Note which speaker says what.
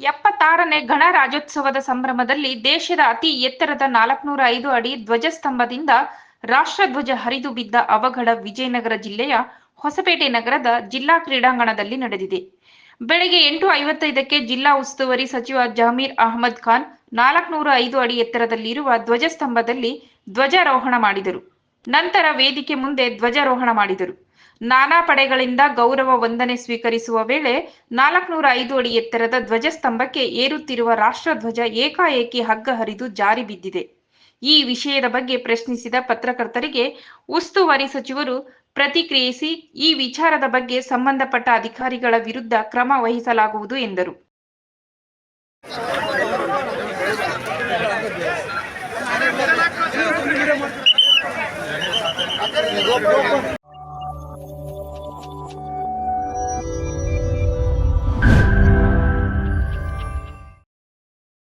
Speaker 1: ಎಪ್ಪತ್ತಾರನೇ ಗಣರಾಜ್ಯೋತ್ಸವದ ಸಂಭ್ರಮದಲ್ಲಿ ದೇಶದ ಅತಿ ಎತ್ತರದ ನಾಲ್ಕುನೂರ ಐದು ಅಡಿ ಧ್ವಜಸ್ತಂಭದಿಂದ ರಾಷ್ಟ್ರಧ್ವಜ ಹರಿದು ಬಿದ್ದ ಅವಘಡ ವಿಜಯನಗರ ಜಿಲ್ಲೆಯ ಹೊಸಪೇಟೆ ನಗರದ ಜಿಲ್ಲಾ ಕ್ರೀಡಾಂಗಣದಲ್ಲಿ ನಡೆದಿದೆ. ಬೆಳಗ್ಗೆ ಎಂಟು ಐವತ್ತೈದಕ್ಕೆ ಜಿಲ್ಲಾ ಉಸ್ತುವಾರಿ ಸಚಿವ ಜಮೀರ್ ಅಹಮದ್ ಖಾನ್ ನಾಲ್ಕುನೂರ ಐದು ಅಡಿ ಎತ್ತರದಲ್ಲಿರುವ ಧ್ವಜಸ್ತಂಭದಲ್ಲಿ ಧ್ವಜಾರೋಹಣ ಮಾಡಿದರು. ನಂತರ ವೇದಿಕೆ ಮುಂದೆ ಧ್ವಜಾರೋಹಣ ಮಾಡಿದರು. ನಾನಾ ಪಡೆಗಳಿಂದ ಗೌರವ ವಂದನೆ ಸ್ವೀಕರಿಸುವ ವೇಳೆ ನಾಲ್ಕುನೂರ ಐದು ಅಡಿ ಎತ್ತರದ ಧ್ವಜಸ್ತಂಭಕ್ಕೆ ಏರುತ್ತಿರುವ ರಾಷ್ಟ್ರಧ್ವಜ ಏಕಾಏಕಿ ಹಗ್ಗ ಹರಿದು ಜಾರಿ ಬಿದ್ದಿದೆ. ಈ ವಿಷಯದ ಬಗ್ಗೆ ಪ್ರಶ್ನಿಸಿದ ಪತ್ರಕರ್ತರಿಗೆ ಉಸ್ತುವಾರಿ ಸಚಿವರು ಪ್ರತಿಕ್ರಿಯಿಸಿ, ಈ ವಿಚಾರದ ಬಗ್ಗೆ ಸಂಬಂಧಪಟ್ಟ ಅಧಿಕಾರಿಗಳ ವಿರುದ್ಧ ಕ್ರಮ ವಹಿಸಲಾಗುವುದು ಎಂದರು.